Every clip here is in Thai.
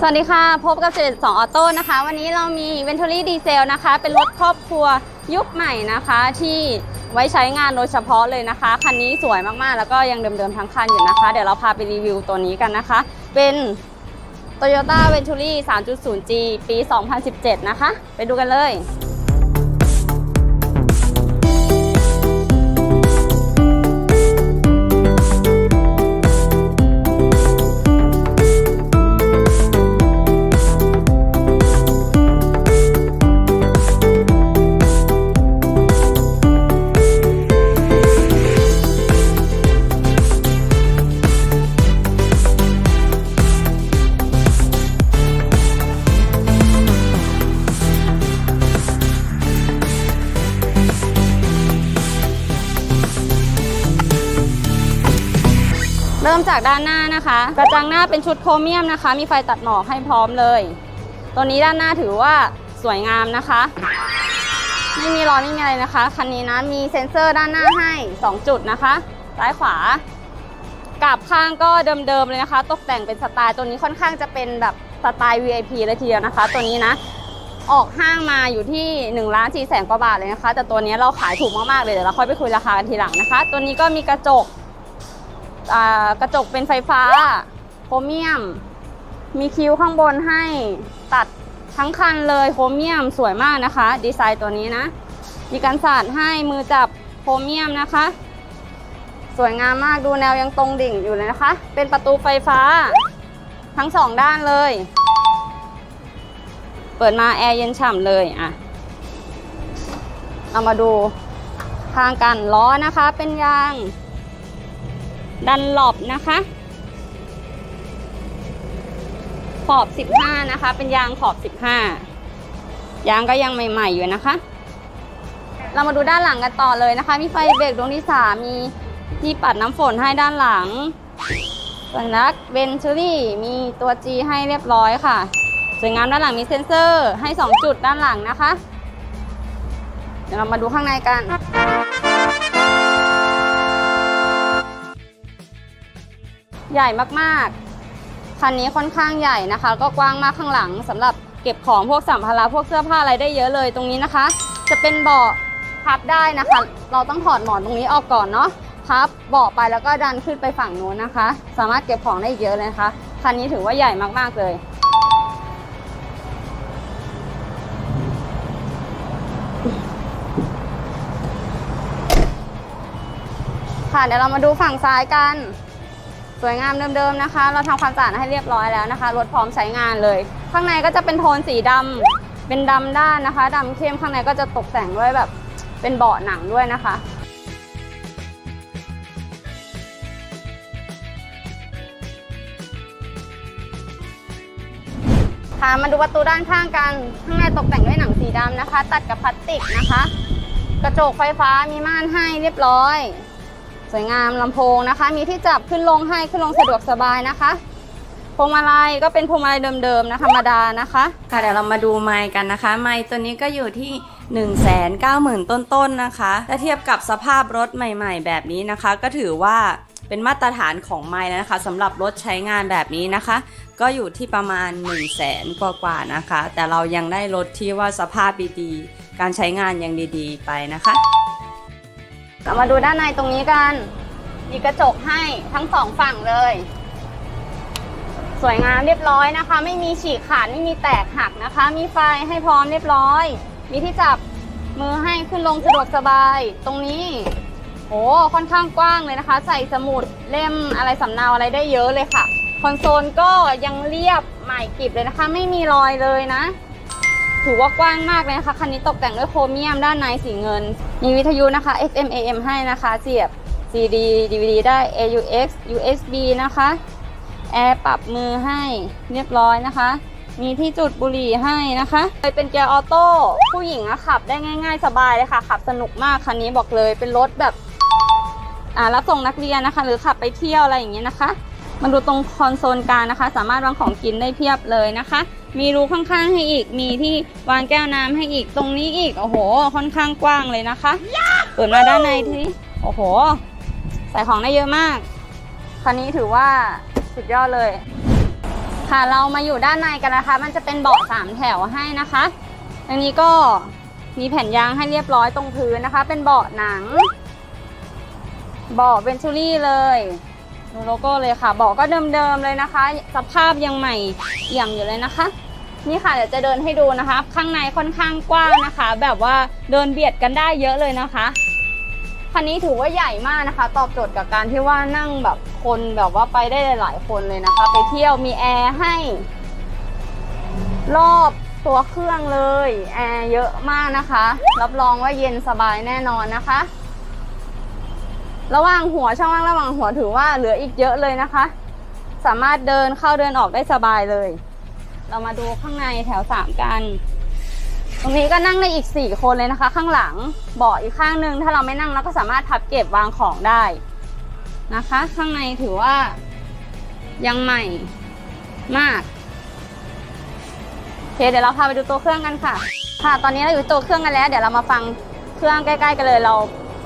สวัสดีค่ะ พบกับเจ็ดสองออโต้นะคะ วันนี้เรามี v e n t u r y Diesel นะคะ เป็นรถครอบครัวยุคใหม่นะคะ ที่ไว้ใช้งานโดยเฉพาะเลยนะคะ คันนี้สวยมากๆ แล้วก็ยังเดิมๆทั้งคันอยู่นะคะ เดี๋ยวเราพาไปรีวิวตัวนี้กันนะคะ เป็น Toyota Venturi 3.0G ปี 2017 นะคะ ไปดูกันเลย จากด้านหน้านะคะ กระจังหน้าเป็นชุดโครเมียมนะคะ มีไฟตัดหมอกให้พร้อมเลย ตัวนี้ด้านหน้าถือว่าสวยงามนะคะ ไม่มีรอยไม่มีอะไรนะคะ คันนี้นะมีเซ็นเซอร์ด้านหน้าให้ 2 จุดนะคะ ซ้ายขวากับข้างก็เดิมๆเลยนะคะ ตกแต่งเป็นสไตล์ตัวนี้ค่อนข้างจะเป็นแบบสไตล์ VIP เลยทีเดียวนะคะ ตัวนี้นะออกห้างมาอยู่ที่1ล้าน4แสนกว่าบาทเลยนะคะ แต่ตัวนี้เราขายถูกมากๆเลยเดี๋ยวเราค่อยไปคุยราคากันทีหลังนะคะ ตัวนี้ก็มีกระจก กระจกเป็นไฟฟ้าโครเมียม มีคิ้วข้างบนให้ตัดทั้งคันเลยโครเมียมสวยมากนะคะ ดีไซน์ตัวนี้นะ มีการสาดให้มือจับโครเมียมนะคะ สวยงามมากดูแนวยังตรงดิ่งอยู่เลยนะคะ เป็นประตูไฟฟ้า ทั้งสองด้านเลย เปิดมาแอร์เย็นฉ่ำเลยอะเรามาดูทางกันล้อนะคะเป็นยาง ดันหลบนะคะ ขอบ 15 นะคะ เป็นยางขอบ 15 ยางก็ยังใหม่ ๆ อยู่นะคะ เรามาดูด้านหลังกันต่อเลยนะคะ มีไฟเบรกดวงที่3มีที่ปัดน้ำฝนให้ด้านหลังสัญลักษณ์เวนชูรี่มีตัว G ให้เรียบร้อยค่ะ สวยงามด้านหลังมีเซ็นเซอร์ให้ 2 จุดด้านหลังนะคะ เดี๋ยวเรามาดูข้างในกัน ใหญ่มากๆ คันนี้ค่อนข้างใหญ่นะคะ ก็กว้างมากข้างหลังสำหรับเก็บของพวกสัมภาระพวกเสื้อผ้าอะไรได้เยอะเลยตรงนี้นะคะ จะเป็นเบาะพับได้นะคะ เราต้องถอดหมอนตรงนี้ออกก่อนเนาะพับเบาะไปแล้วก็ดันขึ้นไปฝั่งนู้นนะคะ สามารถเก็บของได้เยอะเลยนะคะคันนี้ถือว่าใหญ่มากๆเลยค่ะเดี๋ยวเรามาดูฝั่งซ้ายกัน สวยงามเดิมๆนะคะ เราทำความสะอาดให้เรียบร้อยแล้วนะคะรถพร้อมใช้งานเลย ข้างในก็จะเป็นโทนสีดำเป็นดำด้านนะคะดำเข้มข้างในก็จะตกแต่งด้วยแบบเป็นเบาะหนังด้วยนะคะค่ะมาดูประตูด้านข้างกัน ข้างในตกแต่งด้วยหนังสีดำนะคะ ตัดกับพลาสติกนะคะ กระจกไฟฟ้ามีม่านให้เรียบร้อย สวยงามลำโพงนะคะ มีที่จับขึ้นลงให้ขึ้นลงสะดวกสบายนะคะพวงมาลัยก็เป็นพวงมาลัยเดิมๆนะธรรมดานะคะค่ะเดี๋ยวเรามาดูไมค์กันนะคะ ไมค์ตัวนี้ก็อยู่ที่1 9 0 0 0 0ต้นๆนะคะ ถ้าเทียบกับสภาพรถใหม่ ๆ แบบนี้นะคะ ก็ถือว่าเป็นมาตรฐานของไมค์แล้วนะคะสำหรับรถใช้งานแบบนี้นะคะ ก็อยู่ที่ประมาณ 1 0 0 0 0แสนกว่าๆนะคะ แต่เรายังได้รถที่ว่าสภาพดีๆ การใช้งานยังดีๆ ไปนะคะ เรามาดูด้านในตรงนี้กัน มีกระจกให้ทั้งสองฝั่งเลย สวยงามเรียบร้อยนะคะ ไม่มีฉีกขาดไม่มีแตกหักนะคะ มีไฟให้พร้อมเรียบร้อย มีที่จับมือให้ขึ้นลงสะดวกสบาย ตรงนี้โอ้ค่อนข้างกว้างเลยนะคะ ใส่สมุดเล่มอะไรสำเนาอะไรได้เยอะเลยค่ะ คอนโซลก็ยังเรียบใหม่กริบเลยนะคะ ไม่มีรอยเลยนะ ถือว่ากว้างมากเลยนะคะ คันนี้ตกแต่งด้วยโครเมียมด้านในสีเงิน มีวิทยุนะคะ FM AM ให้นะคะ เสียบ CD DVD ได้ AUX USB นะคะ แอร์ปรับมือให้เรียบร้อยนะคะ มีที่จุดบุหรี่ให้นะคะเป็นเกียร์ออโต้ผู้หญิงอะขับได้ง่าย ๆ สบายเลยค่ะ ขับสนุกมากคันนี้บอกเลยเป็นรถแบบอ่ารับส่งนักเรียนนะคะ หรือขับไปเที่ยวอะไรอย่างเงี้ยนะคะ มาดูตรงคอนโซลกลางนะคะ สามารถวางของกินได้เพียบเลยนะคะ มีรูข้างๆให้อีก มีที่วางแก้วน้ำให้อีก ตรงนี้อีก โอ้โห ค่อนข้างกว้างเลยนะคะ เปิดมาด้านในที่ โอ้โห ใส่ของได้เยอะมาก คันนี้ถือว่าสุดยอดเลย ค่ะ เรามาอยู่ด้านในกันนะคะ มันจะเป็นเบาะสามแถวให้นะคะอันนี้ก็มีแผ่นยางให้เรียบร้อยตรงพื้นนะคะ เป็นเบาะหนัง เบาะเวนชูรี่เลย ดูโลโก้เลยค่ะบาะก็เดิมๆเลยนะคะ สภาพยังใหม่เอี่ยมอยู่เลยนะคะ นี่ค่ะเดี๋ยวจะเดินให้ดูนะคะ ข้างในค่อนข้างกว้างนะคะ แบบว่าเดินเบียดกันได้เยอะเลยนะคะคันนี้ถือว่าใหญ่มากนะคะ ตอบโจทย์กับการที่ว่านั่งแบบคนแบบว่าไปได้หลาย ๆ คนเลยนะคะ ไปเที่ยวมีแอร์ให้ รอบตัวเครื่องเลยแอร์เยอะมากนะคะ รับรองว่าเย็นสบายแน่นอนนะคะ ระหว่างหัวช่องว่างระหว่างหัวถือว่าเหลืออีกเยอะเลยนะคะ สามารถเดินเข้าเดินออกได้สบายเลย เรามาดูข้างในแถวสามกัน ตรงนี้ก็นั่งได้อีก4คนเลยนะคะ ข้างหลังเบาะอีกข้างหนึ่งถ้าเราไม่นั่งเราก็สามารถพับเก็บวางของได้นะคะ ข้างในถือว่ายังใหม่มากโอเคเดี๋ยวเราพาไปดูตัวเครื่องกันค่ะ ค่ะ ตอนนี้เราอยู่ตัวเครื่องกันแล้ว เดี๋ยวเรามาฟังเครื่องใกล้ ๆ กันเลยเรา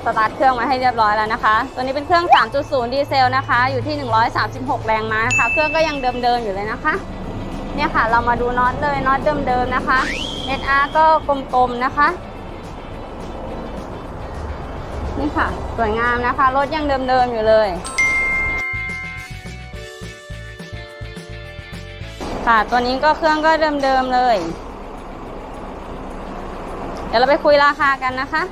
สตาร์ทเครื่องมาให้เรียบร้อยแล้วนะคะ ตัวนี้เป็นเครื่อง 3.0 ดีเซลนะคะ อยู่ที่ 136 แรงม้านะคะ เครื่องก็ยังเดิมๆอยู่เลยนะคะ เนี่ยค่ะ เรามาดูน็อตเลยน็อตเดิมๆนะคะ NR ก็กลมๆนะคะ นี่ค่ะ สวยงามนะคะ รถยังเดิมๆอยู่เลยค่ะ ตัวนี้ก็เครื่องก็เดิมๆเลย เดี๋ยวเราไปคุยราคากันนะคะ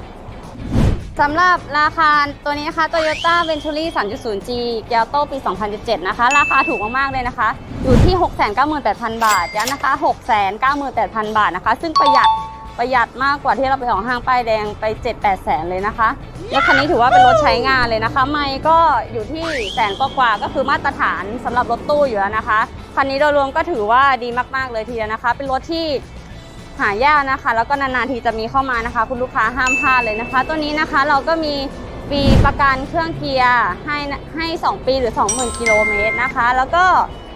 สำหรับราคาตัวนี้นะคะ Toyota Venturi 3.0G เกียวโตปี 2017 นะคะ ราคาถูกมาก ๆ เลยนะคะ อยู่ที่ 698,000 บาทย้ำนะคะ 698,000 บาทนะคะ ซึ่งประหยัดประหยัดมากกว่าที่เราไปของห้างป้ายแดงไป 7-8 แสนเลยนะคะรถคันนี้ถือว่าเป็นรถใช้งานเลยนะคะ ไม่ก็อยู่ที่แสนกว่าก็คือมาตรฐานสำหรับรถตู้อยู่แล้วนะคะ คันนี้โดยรวมก็ถือว่าดีมาก ๆ เลยทีเดียวนะคะ เป็นรถที่ หายากนะคะ แล้วก็นานๆทีจะมีเข้ามานะคะ คุณลูกค้าห้ามพลาดเลยนะคะ ตัวนี้นะคะเราก็มีปีประกันเครื่องเกียร์ให้ให้ 2 ปีหรือ 20,000กิโลเมตรนะคะ แล้วก็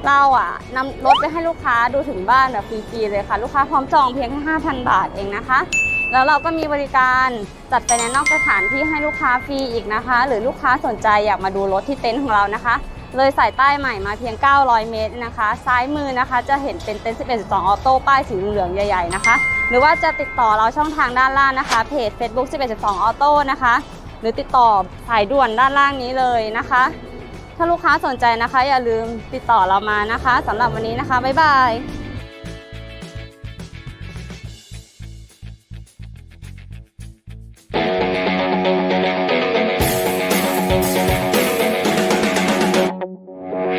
เราอะนำรถไปให้ลูกค้าดูถึงบ้านแบบฟรีๆเลยค่ะ ลูกค้าพร้อมจองเพียงแค่5,000 บาทเองนะคะ แล้วเราก็มีบริการจัดไปในนอกสถานที่ให้ลูกค้าฟรีอีกนะคะ หรือลูกค้าสนใจอยากมาดูรถที่เต็นท์ของเรานะคะ เลยสายใต้ใหม่มาเพียง 900 เมตรนะคะ ซ้ายมือนะคะจะเห็นเป็นเต็นท์11 12 ออโต้ป้ายสีเหลืองๆใหญ่ๆนะคะ หรือว่าจะติดต่อเราช่องทางด้านล่างนะคะ เพจ Facebook 11 12 ออโต้นะคะ หรือติดต่อสายด่วนด้านล่างนี้เลยนะคะ ถ้าลูกค้าสนใจนะคะ อย่าลืมติดต่อเรามานะคะสำหรับวันนี้นะคะ บ๊ายบาย